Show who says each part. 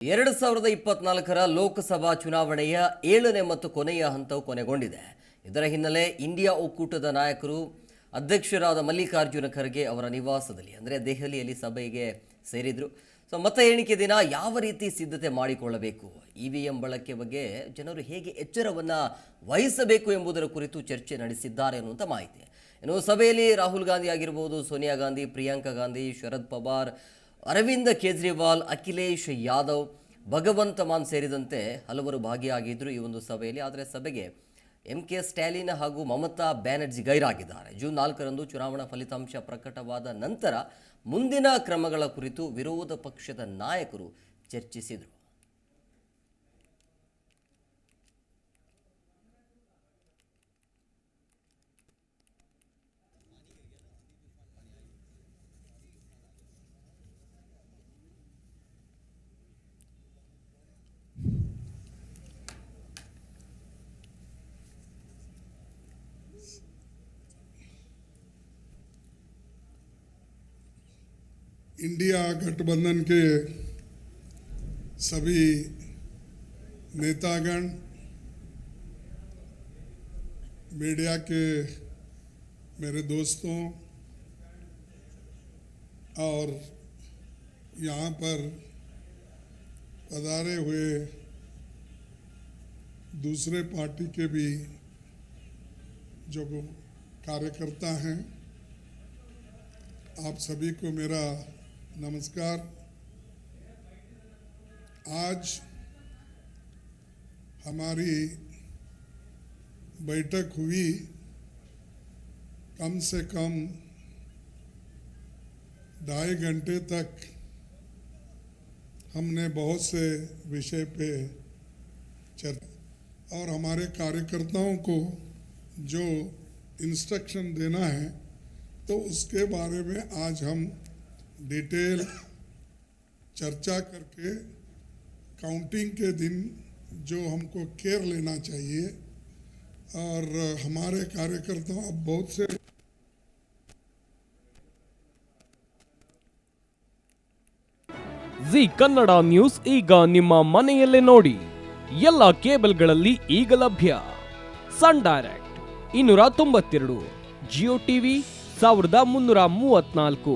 Speaker 1: ಎರಡು ಸಾವಿರದ ಇಪ್ಪತ್ನಾಲ್ಕರ ಲೋಕಸಭಾ ಚುನಾವಣೆಯ ಏಳನೇ ಮತ್ತು ಕೊನೆಯ ಹಂತವು ಕೊನೆಗೊಂಡಿದೆ. ಇದರ ಹಿನ್ನೆಲೆ ಇಂಡಿಯಾ ಒಕ್ಕೂಟದ ನಾಯಕರು ಅಧ್ಯಕ್ಷರಾದ ಮಲ್ಲಿಕಾರ್ಜುನ ಖರ್ಗೆ ಅವರ ನಿವಾಸದಲ್ಲಿ, ಅಂದರೆ ದೆಹಲಿಯಲ್ಲಿ ಸಭೆಗೆ ಸೇರಿದರು. ಸೊ ಮತ ಎಣಿಕೆ ದಿನ ಯಾವ ರೀತಿ ಸಿದ್ಧತೆ ಮಾಡಿಕೊಳ್ಳಬೇಕು? ಇ ವಿ ಎಂ ಬಳಕೆ ಬಗ್ಗೆ ಜನರು ಹೇಗೆ ಎಚ್ಚರವನ್ನು ವಹಿಸಬೇಕು ಎಂಬುದರ ಕುರಿತು ಚರ್ಚೆ ನಡೆಸಿದ್ದಾರೆ ಅನ್ನುವಂಥ ಮಾಹಿತಿ. ಇನ್ನು ಸಭೆಯಲ್ಲಿ ರಾಹುಲ್ ಗಾಂಧಿ ಆಗಿರ್ಬೋದು, ಸೋನಿಯಾ ಗಾಂಧಿ, ಪ್ರಿಯಾಂಕಾ ಗಾಂಧಿ, ಶರದ್ ಪವಾರ್ ಅರವಿಂದ ಕೇಜ್ರಿವಾಲ್, ಅಖಿಲೇಶ್ ಯಾದವ್, ಭಗವಂತ ಮಾನ್ ಸೇರಿದಂತೆ ಹಲವರು ಭಾಗಿಯಾಗಿದ್ದರು ಈ ಒಂದು ಸಭೆಯಲ್ಲಿ. ಆದರೆ ಸಭೆಗೆ ಎಂ ಕೆ ಸ್ಟ್ಯಾಲಿನ್ ಹಾಗೂ ಮಮತಾ ಬ್ಯಾನರ್ಜಿ ಗೈರಾಗಿದ್ದಾರೆ. ಜೂನ್ ನಾಲ್ಕರಂದು ಚುನಾವಣಾ ಫಲಿತಾಂಶ ಪ್ರಕಟವಾದ ನಂತರ ಮುಂದಿನ ಕ್ರಮಗಳ ಕುರಿತು ವಿರೋಧ ಪಕ್ಷದ ನಾಯಕರು ಚರ್ಚಿಸಿದರು.
Speaker 2: इंडिया गठबंधन के सभी नेतागण, मीडिया के मेरे दोस्तों, और यहाँ पर पधारे हुए दूसरे पार्टी के भी जो कार्यकर्ता हैं, आप सभी को मेरा नमस्कार। आज हमारी बैठक हुई कम से कम ढाई घंटे तक हमने बहुत से विषय पे चर्चा और हमारे कार्यकर्ताओं को जो इंस्ट्रक्शन देना है तो उसके बारे में आज हम डिटेल चर्चा करके काउंटिंग के दिन जो हमको केयर लेना चाहिए और हमारे कार्यकर्ता अब बहुत से
Speaker 3: ಜಿ ಕನ್ನಡ ನ್ಯೂಸ್ ಈಗ ನಿಮ್ಮ ಮನೆಯಲ್ಲೇ ನೋಡಿ ಎಲ್ಲ ಕೇಬಲ್ಗಳಲ್ಲಿ ಈಗ ಲಭ್ಯ ಸನ್ ಡೈರೆಕ್ಟ್ ಇನ್ನೂರ ತೊಂಬತ್ತೆರಡು ಜಿಯೋ ಟಿವಿ ಸಾವಿರದ ಮುನ್ನೂರ ಮೂವತ್ನಾಲ್ಕು